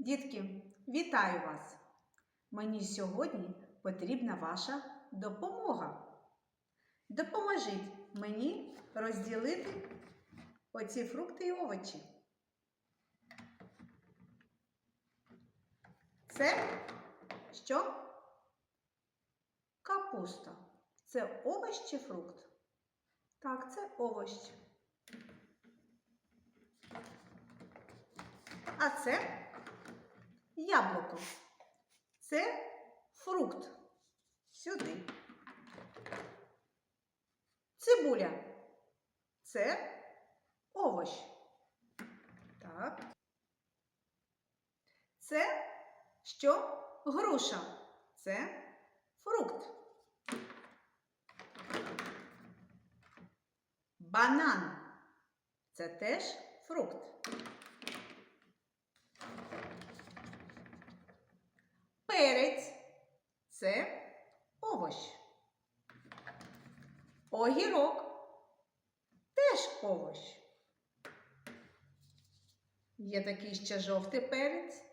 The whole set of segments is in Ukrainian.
Дітки, вітаю вас! Мені сьогодні потрібна ваша допомога. Допоможіть мені розділити оці фрукти і овочі. Це що? Капуста. Це овощ чи фрукт? Так, це овощ. А це яблуко. Це фрукт. Сюди. Цибуля. Це овощ. Так. Це що? Груша. Це фрукт. Банан. Це теж фрукт. Перець це овощ. Огірок теж овощ. Є такий ще жовтий перець.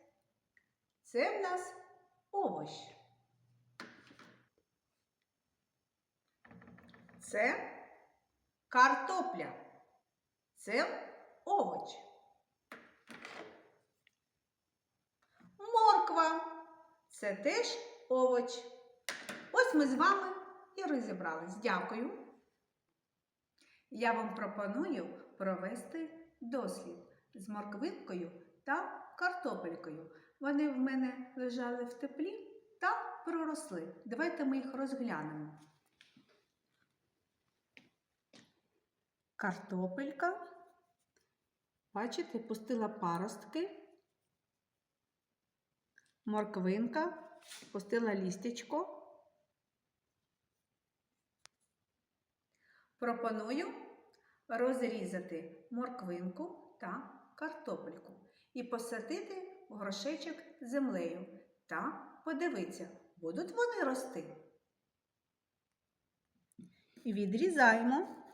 Це в нас овощ. Це картопля. Це овоч. Це теж овоч. Ось ми з вами і розібрались. Дякую. Я вам пропоную провести дослід з морквинкою та картопелькою. Вони в мене лежали в теплі та проросли. Давайте ми їх розглянемо. Картопелька. Бачите, пустила паростки. Морквинка, пустила лістячко. Пропоную розрізати морквинку та картопельку і посадити в грошечок землею та подивитися, будуть вони рости. Відрізаємо.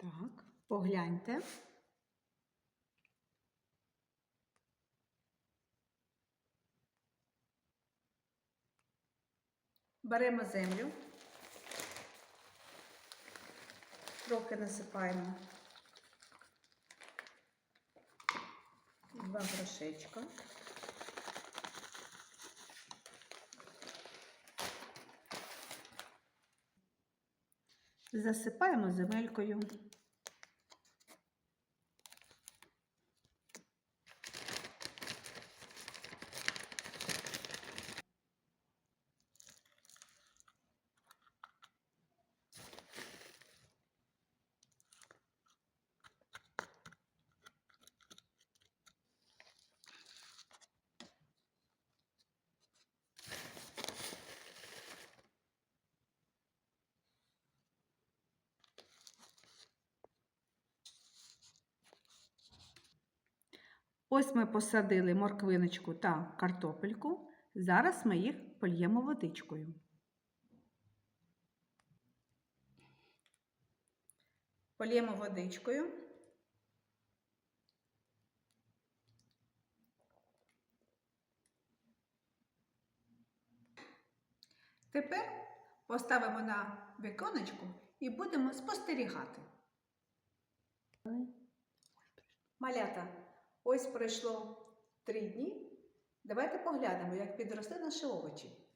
Так, погляньте. Беремо землю, трохи насипаємо два грошечка. Засипаємо земелькою. Ось ми посадили морквиночку та картопельку. Зараз ми їх польємо водичкою. Польємо водичкою. Тепер поставимо на віконечку і будемо спостерігати. Малята, ось пройшло три дні. Давайте поглянемо, як підросли наші овочі.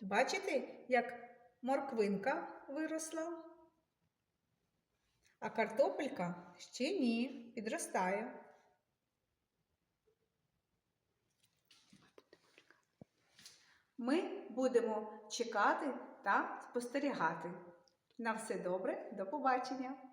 Бачите, як морквинка виросла, а картопелька ще ні, підростає. Ми будемо чекати та спостерігати. На все добре, до побачення!